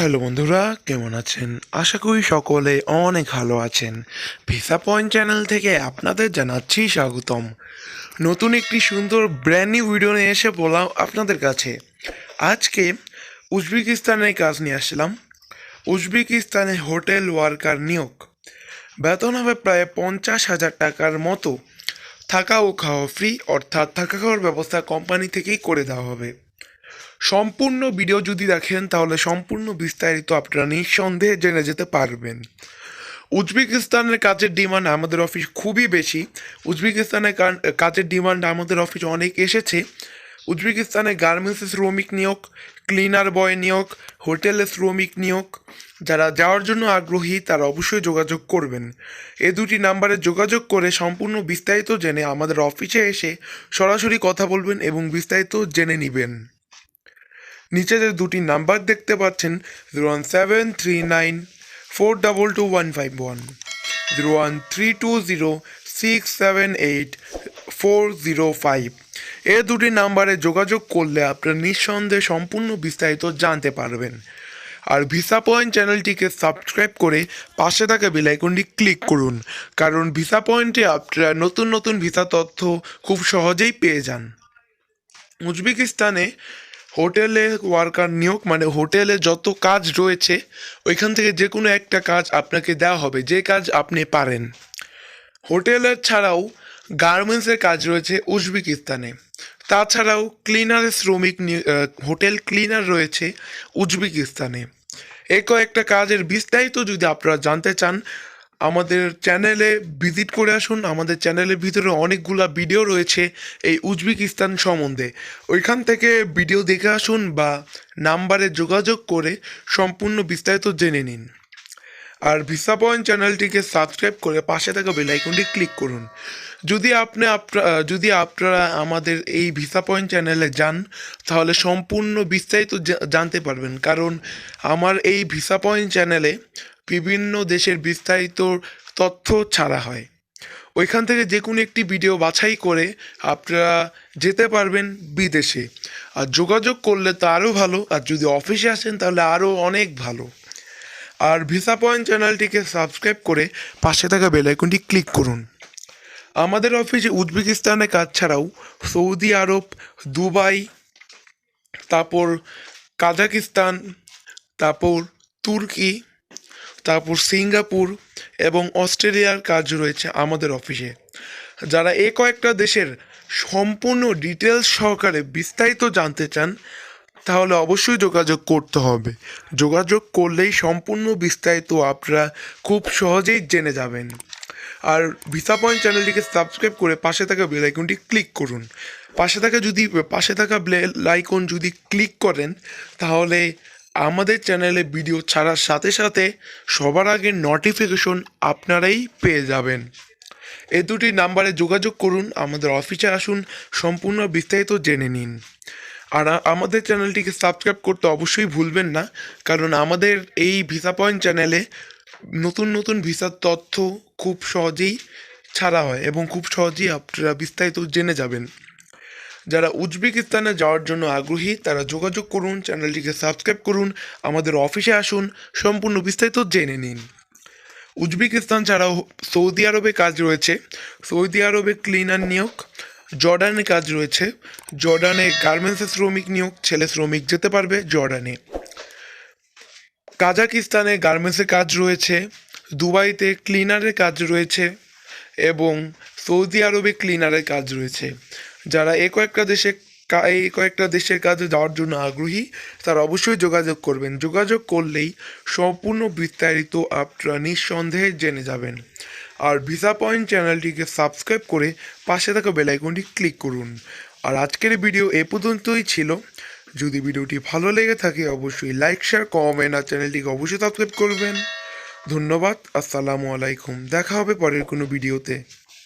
Hello বন্ধুরা, কেমন আছেন? আশা করি সকলে অনেক ভালো আছেন। ভিসা পয়েন্ট চ্যানেল থেকে আপনাদের জানাচ্ছি স্বাগতম। নতুন একটি সুন্দর ব্র্যান্ড নিউ ভিডিও নিয়ে এসে বললাম আপনাদের কাছে। আজকে উজবেকিস্তানের কাজ নিয়ে আসলাম। উজবেকিস্তানে হোটেল ওয়ার্কার নিয়োগ। বেতন হবে প্রায় পঞ্চাশ হাজার টাকার মতো। থাকা ও খাওয়া ফ্রি অর্থাৎ থাকা খাওয়ার ব্যবস্থা কোম্পানি থেকেই করে দেওয়া হবে। সম্পূর্ণ ভিডিও যদি দেখেন, তাহলে সম্পূর্ণ বিস্তারিত আপনারা নিঃসন্দেহে জেনে যেতে পারবেন। উজবেকিস্তানের কাজের ডিমান্ড আমাদের অফিস খুবই বেশি। উজবেকিস্তানের কাজের ডিমান্ড আমাদের অফিস অনেক এসেছে। উজবেকিস্তানে গার্মেন্টসে শ্রমিক নিয়োগ, ক্লিনার বয় নিয়োগ হোটেলে শ্রমিক নিয়োগ, যারা যাওয়ার জন্য আগ্রহী তারা অবশ্যই যোগাযোগ করবেন। এ দুটি নাম্বারে যোগাযোগ করে সম্পূর্ণ বিস্তারিত জেনে আমাদের অফিসে এসে সরাসরি কথা বলবেন এবং বিস্তারিত জেনে নেবেন। নিচে যে দুটি নাম্বার দেখতে পাচ্ছেন zero one seven three nine four double two one five one zero one three two zero six seven eight four zero five এ দুটি নাম্বারে যোগাযোগ করলে আপনারা নিঃসন্দেহে সম্পূর্ণ বিস্তারিত জানতে পারবেন। আর ভিসা পয়েন্ট চ্যানেলটিকে সাবস্ক্রাইব করে পাশে থাকা বেলাইকনটি ক্লিক করুন, কারণ ভিসা পয়েন্টে আপনারা নতুন নতুন ভিসা তথ্য খুব সহজেই পেয়ে যান। উজবেকিস্তানে হোটেলে ওয়ার্কার নিয়োগ মানে হোটেলে যত কাজ রয়েছে, ওইখান থেকে যে কোনো একটা কাজ আপনাকে দেওয়া হবে, যে কাজ আপনি পারেন। হোটেলের ছাড়াও গার্মেন্টসের কাজ রয়েছে উজবেকিস্তানে। তাছাড়াও ক্লিনারের শ্রমিক হোটেল ক্লিনার রয়েছে উজবেকিস্তানে। এ কয়েকটা কাজের বিস্তারিত যদি আপনারা জানতে চান আমাদের চ্যানেলে ভিজিট করে আসুন। আমাদের চ্যানেলের ভিতরে অনেকগুলা ভিডিও রয়েছে এই উজবেকিস্তান সম্বন্ধে। ওইখান থেকে ভিডিও দেখে আসুন বা নাম্বারে যোগাযোগ করে সম্পূর্ণ বিস্তারিত জেনে নিন। আর ভিসা পয়েন্ট চ্যানেলটিকে সাবস্ক্রাইব করে পাশে থাকা বেল আইকনটি ক্লিক করুন। যদি আপনি যদি আপনারা আমাদের এই ভিসা পয়েন্ট চ্যানেলে যান, তাহলে সম্পূর্ণ বিস্তারিত জানতে পারবেন। কারণ আমার এই ভিসা পয়েন্ট চ্যানেলে বিভিন্ন দেশের বিস্তারিত তথ্য ছাড়া হয়। ওইখান থেকে যে কোনো একটি ভিডিও বাছাই করে আপনারা যেতে পারবেন বিদেশে। আর যোগাযোগ করলে তো আরও ভালো, আর যদি অফিসে আসেন তাহলে আরও অনেক ভালো। আর ভিসা পয়েন্ট চ্যানেলটিকে সাবস্ক্রাইব করে পাশে থাকা বেল আইকনটি ক্লিক করুন। আমাদের অফিসে উজবেকিস্তানে কাজ ছাড়াও সৌদি আরব, দুবাই, তারপর কাজাকিস্তান, তারপর তুর্কি, তারপর সিঙ্গাপুর এবং অস্ট্রেলিয়ার কাজ রয়েছে আমাদের অফিসে যারা এ কয়েকটা দেশের সম্পূর্ণ ডিটেলস সহকারে বিস্তারিত জানতে চান তাহলে অবশ্যই যোগাযোগ করতে হবে। যোগাযোগ করলেই সম্পূর্ণ বিস্তারিত আপনারা খুব সহজেই জেনে যাবেন। আর ভিসা পয়েন্ট চ্যানেলটিকে সাবস্ক্রাইব করে পাশে থাকা বেল আইকনটি ক্লিক করুন। পাশে থাকা যদি, পাশে থাকা বেল আইকন যদি ক্লিক করেন, তাহলে আমাদের চ্যানেলে ভিডিও ছাড়ার সাথে সাথে সবার আগে নোটিফিকেশন আপনারাই পেয়ে যাবেন। এ দুটি নাম্বারে যোগাযোগ করুন, আমাদের অফিসে আসুন, সম্পূর্ণ বিস্তারিত জেনে নিন। আর আমাদের চ্যানেলটিকে সাবস্ক্রাইব করতে অবশ্যই ভুলবেন না, কারণ আমাদের এই ভিসা পয়েন্ট চ্যানেলে নতুন নতুন ভিসার তথ্য খুব সহজেই ছাড়া হয় এবং খুব সহজেই আপনারা বিস্তারিত জেনে যাবেন। যারা উজবেকিস্তানে যাওয়ার জন্য আগ্রহী, তারা যোগাযোগ করুন, চ্যানেলটিকে সাবস্ক্রাইব করুন, আমাদের অফিসে আসুন, সম্পূর্ণ বিস্তারিত জেনে নিন। উজবেকিস্তান ছাড়াও সৌদি আরবে কাজ রয়েছে। সৌদি আরবে ক্লিনার নিয়োগ জর্ডানে কাজ রয়েছে। জর্ডানে গার্মেন্টসের শ্রমিক নিয়োগ, ছেলে শ্রমিক যেতে পারবে জর্ডানে। কাজাকিস্তানে গার্মেন্টসের কাজ রয়েছে, দুবাইতে ক্লিনারের কাজ রয়েছে এবং সৌদি আরবে ক্লিনারের কাজ রয়েছে। যারা এই কয়েকটা দেশে এই কয়েকটা দেশের কাজে যাওয়ার জন্য আগ্রহী, তারা অবশ্যই যোগাযোগ করবেন। যোগাযোগ করলেই সম্পূর্ণ বিস্তারিত আপনারা নিঃসন্দেহে জেনে যাবেন। আর ভিসা পয়েন্ট চ্যানেলটিকে সাবস্ক্রাইব করে পাশে থাকা বেলাইকনটি ক্লিক করুন। আর আজকের ভিডিও এ পর্যন্তই ছিল। যদি ভিডিওটি ভালো লেগে থাকে, অবশ্যই লাইক শেয়ার কমেন্ট আর চ্যানেলটিকে অবশ্যই সাবস্ক্রাইব করবেন। ধন্যবাদ, আসসালামু আলাইকুম। দেখা হবে পরের কোনো ভিডিওতে